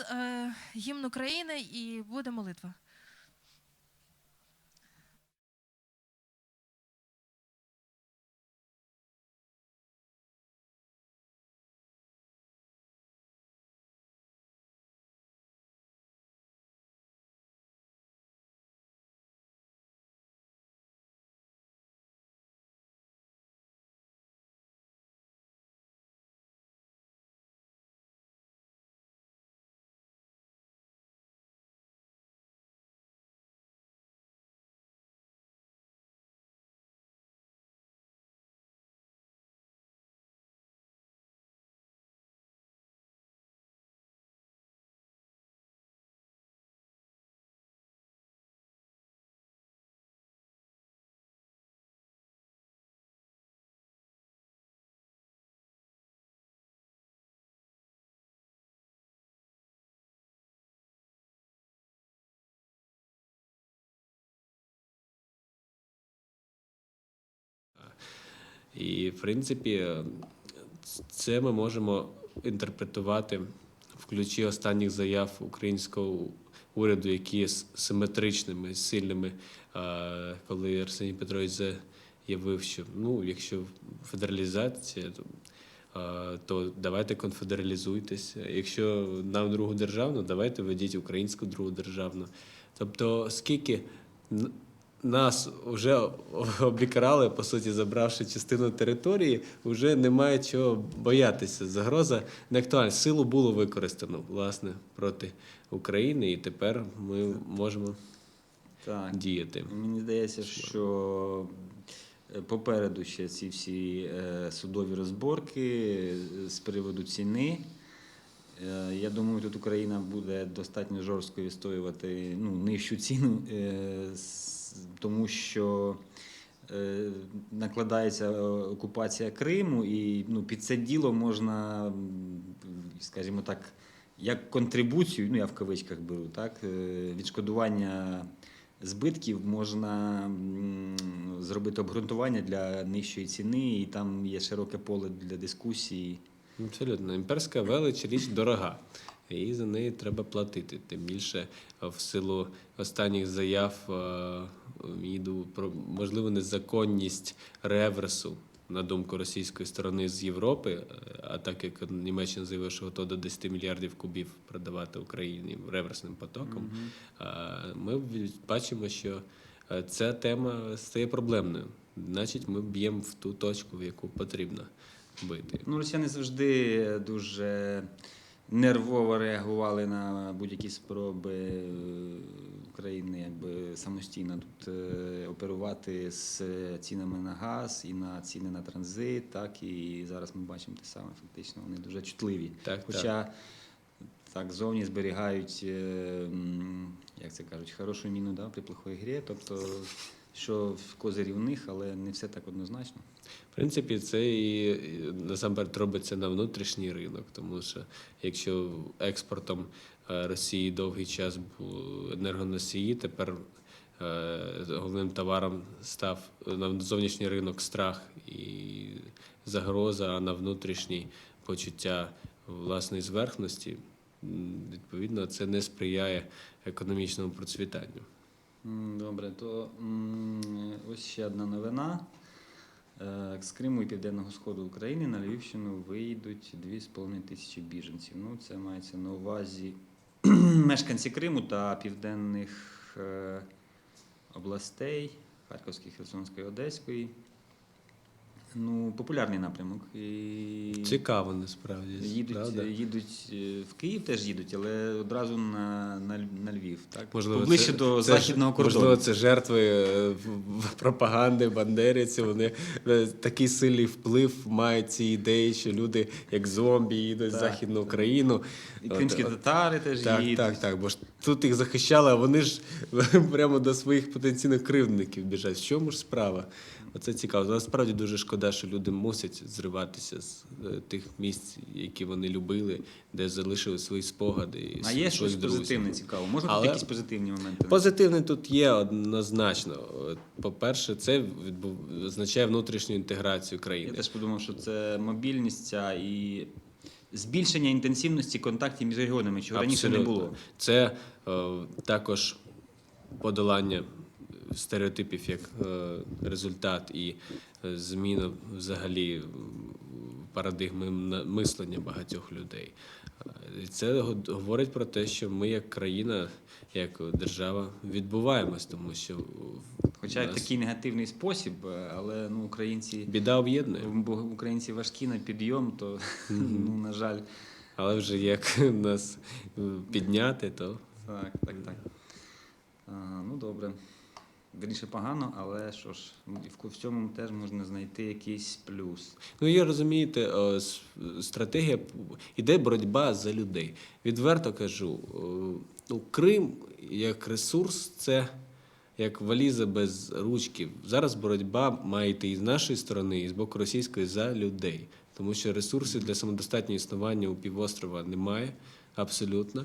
е, гімн України і буде молитва. І, в принципі, це ми можемо інтерпретувати в ключі останніх заяв українського уряду, які є симетричними, сильними, коли Арсеній Петрович заявив, що ну, якщо федералізація, то, то давайте конфедералізуйтесь. Якщо нам другу державну, давайте ведіть українську другу державну. Тобто, скільки нас вже обікрали, по суті, забравши частину території, вже немає чого боятися. Загроза не актуальна. Силу було використано власне проти України, і тепер ми можемо Так. діяти. Мені здається, що е, попереду ще ці всі е, судові розборки е, з приводу ціни. Я думаю, тут Україна буде достатньо жорстко відстоювати ну, нижчу ціну, тому що е, накладається е, окупація Криму, і ну, під це діло можна, скажімо так, як контрибуцію, ну я в кавичках беру, так, е, відшкодування збитків можна зробити обґрунтування для нижчої ціни, і там є широке поле для дискусії. Абсолютно. Імперська велич річ дорога. І за неї треба платити. Тим більше в силу останніх заяв МІДу про можливу незаконність реверсу на думку російської сторони з Європи, е, а так як Німеччина заявила, що готова до 10 мільярдів кубів продавати Україні реверсним потоком, е, ми бачимо, що е, ця тема стає проблемною. Значить, ми б'ємо в ту точку, в яку потрібно бити. Ну, росіяни завжди дуже нервово реагували на будь-які спроби е, України якби самостійно тут е, оперувати з цінами на газ і на ціни на транзит. Так і зараз ми бачимо те саме. Фактично, вони дуже чутливі. Так, Хоча так зовні зберігають, е, як це кажуть, хорошу міну да, при плохої грі. Тобто, що в козирі в них, але не все так однозначно. В принципі, це і насамперед робиться на внутрішній ринок, тому що якщо експортом е, Росії довгий час були енергоносії, тепер е, головним товаром став на зовнішній ринок страх і загроза, а на внутрішній почуття власної зверхності. Відповідно, це не сприяє економічному процвітанню. Добре, то ось ще одна новина. Е, З Криму і Південного Сходу України на Львівщину вийдуть 2,5 тисячі біженців. Ну, це мається на увазі мешканці Криму та південних е, областей Харківської, Херсонської, Одеської. Ну, популярний напрямок. І... Цікаво насправді. Їдуть, правда? їдуть е, в Київ теж їдуть, але одразу на, на, на Львів. Так? Можливо, Поближче це, до це західного кордону. Можливо, це жертви е, пропаганди бандерівців. Вони е, такий сильний вплив мають ці ідеї, що люди як зомбі їдуть в Західну так. Україну. І кримські от, татари теж Так, їдуть. так, так. Бо ж тут їх захищали, а вони ж прямо до своїх потенційних кривдників біжать. В чому ж справа? Оце цікаво. Насправді дуже шкода, що люди мусять зриватися з е, тих місць, які вони любили, де залишили свої спогади. і А є щось друзів. позитивне цікаво. Може Але- тут якісь позитивні моменти? Позитивне тут є однозначно. По-перше, це відбув- означає внутрішню інтеграцію країни. Я теж подумав, що це мобільність ця і збільшення інтенсивності контактів між регіонами, чого раніше не було. Це е, також подолання стереотипів як е, результат і е, зміна взагалі парадигми мислення багатьох людей. Е, і Це говорить про те, що ми, як країна, як держава, відбуваємось, тому що Хоча й нас такий негативний спосіб, але ну, українці, біда об'єднує. бо українці важкі на підйом, то ну, на жаль. Але вже як нас підняти, то Так, так, так. А, ну добре. Вірніше погано, але що ж, в, цьому теж можна знайти якийсь плюс. Ну, я розумієте, стратегія іде боротьба за людей. Відверто кажу, е, ну, Крим як ресурс це як валіза без ручки. Зараз боротьба має йти і з нашої сторони, і з боку російської за людей. Тому що ресурсів для самодостатнього існування у півострова немає абсолютно.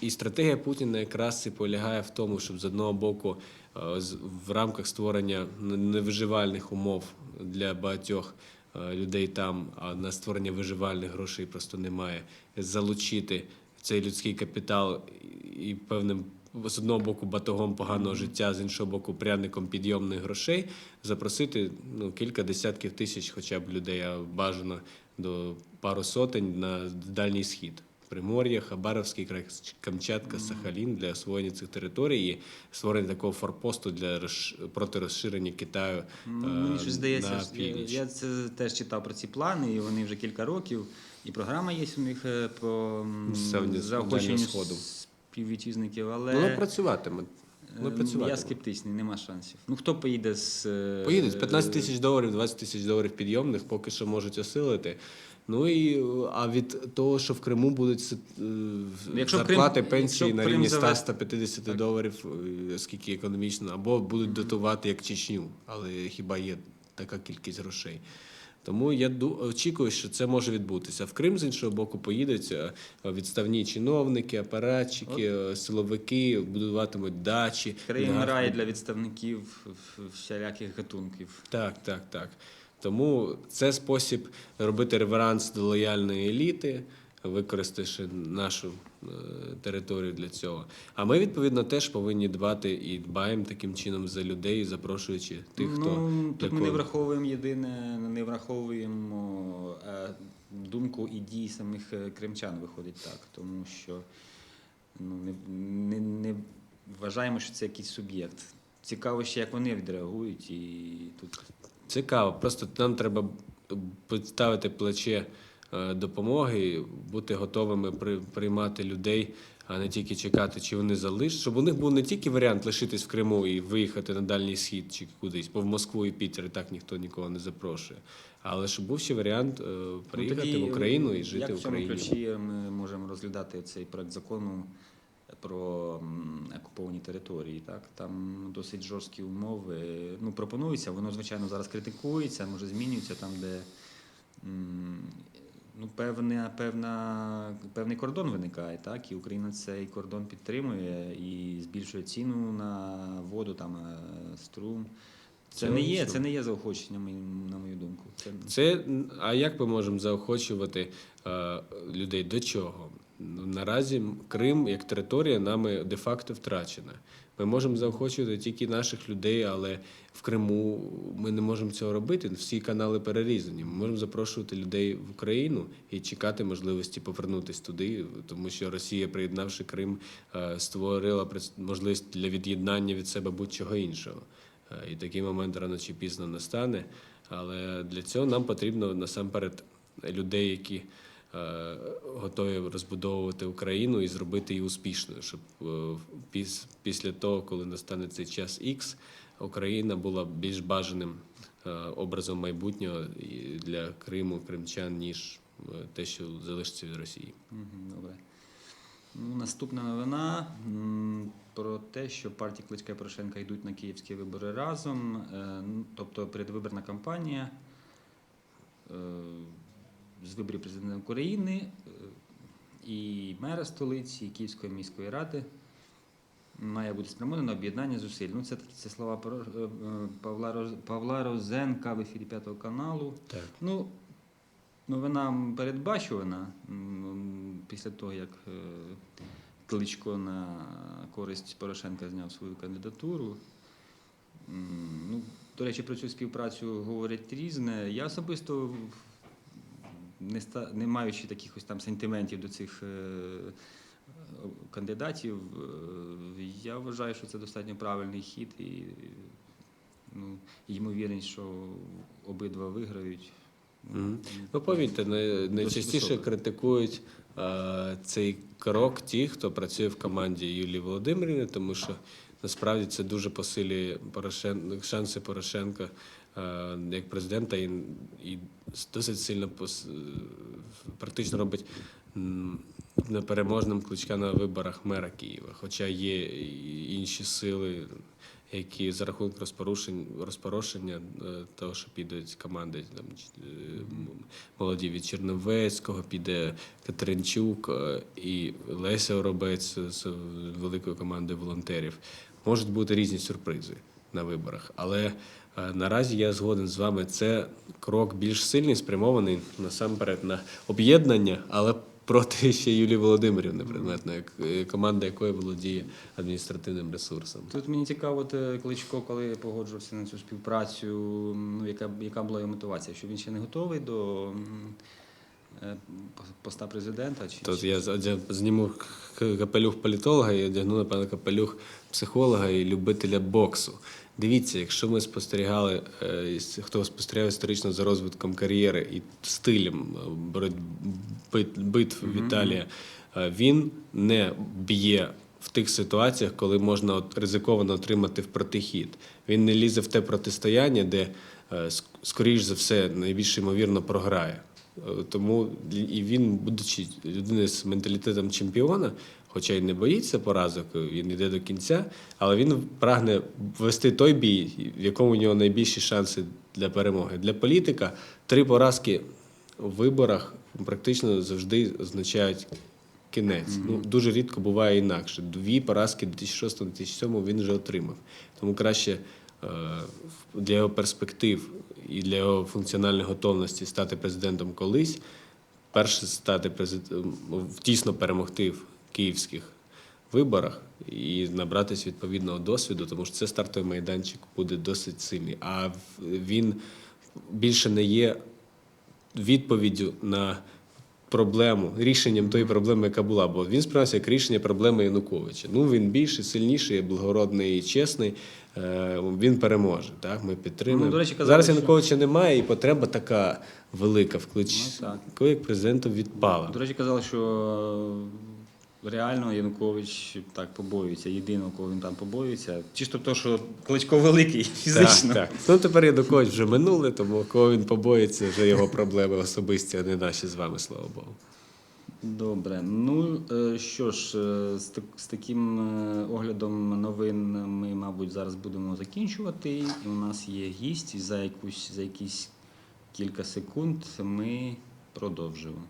І стратегія Путіна якраз і полягає в тому, щоб з одного боку в рамках створення невиживальних умов для багатьох е, людей там, а на створення виживальних грошей просто немає, залучити цей людський капітал і- і певним з одного боку батогом поганого життя, з іншого боку, пряником підйомних грошей, запросити ну, кілька десятків тисяч хоча б людей, а бажано до пару сотень на дальній схід. Примор'я, Хабаровський край, Камчатка, Сахалін для освоєння цих територій і створення такого форпосту для розш... проти розширення Китаю Ну, е, Мені щось здається, на я, північ. я це теж читав про ці плани, і вони вже кілька років. І програма є у них е, по з заохоченню Сходу. співвітчизників, але Воно працюватиме. Е, я скептичний, нема шансів. Ну хто поїде з е, Поїдуть 15 тисяч доларів, 20 тисяч доларів підйомних, поки що можуть осилити. Ну і а від того, що в Криму будуть е, Якщо зарплати, Крим- пенсії якщо на рівні 100-150 доларів, е, скільки економічно, або будуть дотувати як Чечню, але хіба є така кількість грошей. Тому я очікую, що це може відбутися. В Крим з іншого боку поїдуть е, відставні чиновники, апаратчики, е, силовики, будуватимуть дачі. Крим рай для відставників всіляких гатунків. так, так, так. Тому це спосіб робити реверанс до лояльної еліти, використавши нашу е, територію для цього. А ми, відповідно, теж повинні дбати і дбаємо таким чином за людей, запрошуючи тих, хто ну, для тут ми не враховуємо єдине, не враховуємо е, думку і дії самих е, кримчан, виходить так. Тому що ну, не, не, не вважаємо, що це якийсь суб'єкт. Цікаво ще, як вони відреагують, і тут Цікаво. Просто нам треба підставити плече е, допомоги, бути готовими при, приймати людей, а не тільки чекати, чи вони залишать. Щоб у них був не тільки варіант лишитись в Криму і виїхати на дальній схід чи кудись, бо в Москву і Пітер і так ніхто нікого не запрошує. Але щоб був ще варіант е, приїхати Ну, тоді, в Україну і жити як в в цьому ключі ми можемо розглядати цей проект закону про окуповані території. Так? Там досить жорсткі умови. Ну, пропонується, воно, звичайно, зараз критикується, може змінюється там, де ну, певна, певна, певний кордон виникає, так? і Україна цей кордон підтримує і збільшує ціну на воду, там, е, струм. Це, Це не є, це не є заохочення, на мою думку. Це, Це а як ми можемо заохочувати е, людей до чого? Наразі Крим як територія нами де-факто втрачена. Ми можемо заохочувати тільки наших людей, але в Криму ми не можемо цього робити. Всі канали перерізані. Ми можемо запрошувати людей в Україну і чекати можливості повернутися туди, тому що Росія, приєднавши Крим, е, створила можливість для від'єднання від себе будь-чого іншого. Е, І такий момент рано чи пізно настане. Але для цього нам потрібно насамперед людей, які готові розбудовувати Україну і зробити її успішною, щоб е, піс- після того, коли настане цей час X, Україна була більш бажаним е, образом майбутнього для Криму, кримчан, ніж е, те, що залишиться від Росії. Добре. Ну, наступна новина про те, що партії Кличка і Порошенка йдуть на київські вибори разом. Е, Тобто передвиборна кампанія е, з виборів президента України е, і мера столиці, і Київської міської ради має бути спрямована на об'єднання зусиль. Ну, це це слова е, е, Павла, Павла Розенка в ефірі П'ятого каналу. Так. Ну, вона передбачувана після того, як Кличко на користь Порошенка зняв свою кандидатуру. Ну, до речі, про цю співпрацю говорять різне. Я особисто, не, ста, не маючи таких ось там сентиментів до цих е, кандидатів, е, я вважаю, що це достатньо правильний хід і ну, ймовірність, що обидва виграють. Мгм. Ну, повірте, найчастіше критикують е, цей крок ті, хто працює в команді Юлії Володимирівни, тому що насправді це дуже посилює Порошен... шанси Порошенка як президента і, і досить сильно е, практично робить непереможним кличка на виборах мера Києва. Хоча є інші сили, які за рахунок розпорушень, розпорошення е, того, що підуть команди там, е, молоді від Черновецького, піде Катеринчук е, і Леся Оробець з великої команди волонтерів. Можуть бути різні сюрпризи на виборах. Але е, наразі я згоден з вами. Це крок більш сильний, спрямований насамперед на об'єднання, але проти ще Юлії Володимирівни, предметно, як е, команда якої володіє адміністративним ресурсом. Тут мені цікаво, от, е, Кличко, коли погоджувався на цю співпрацю, ну, яка, яка була його мотивація? Що він ще не готовий до е, поста президента? Чи, Тут я зніму капелюх політолога і одягну, напевно, капелюх психолога і любителя боксу. Дивіться, якщо ми спостерігали, е, хто спостерігав історично за розвитком кар'єри і стилем е, битв Віталія, е, він не б'є в тих ситуаціях, коли можна от ризиковано отримати в протихід. Він не лізе в те протистояння, де скоріш за все найбільш ймовірно програє. Тому і він, будучи людиною з менталітетом чемпіона, хоча й не боїться поразок, він йде до кінця, але він прагне вести той бій, в якому у нього найбільші шанси для перемоги. Для політика три поразки у виборах практично завжди означають кінець. Ну, дуже рідко буває інакше. Дві поразки 2006-2007 він вже отримав. Тому краще е, для його перспектив і для його функціональної готовності стати президентом колись, перше стати президентом, тісно перемогти в київських виборах і набратись відповідного досвіду, тому що це стартовий майданчик буде досить сильний. А він більше не є відповіддю на проблему, рішенням тої проблеми, яка була. Бо він сприймався як рішення проблеми Януковича. Ну він більший, сильніший, благородний і чесний. е, Він переможе. Так, ми підтримуємо. Ну, до речі, казали, Зараз що- Януковича немає, і потреба така велика в клич, Ну, так. як президенту відпала. До речі, казали, що реально Янукович так побоюється. Єдиного, кого він там побоюється. Чисто то, що Кличко великий фізично. Так, так. Ну тепер Янукович вже минуле, тому кого він побоїться, вже його проблеми особисті, а не наші з вами, слава Богу. Добре. Ну е, що ж, е, з, так- з таким е, оглядом новин ми, мабуть, зараз будемо закінчувати. І у нас є гість. За якусь за якісь кілька секунд ми продовжимо.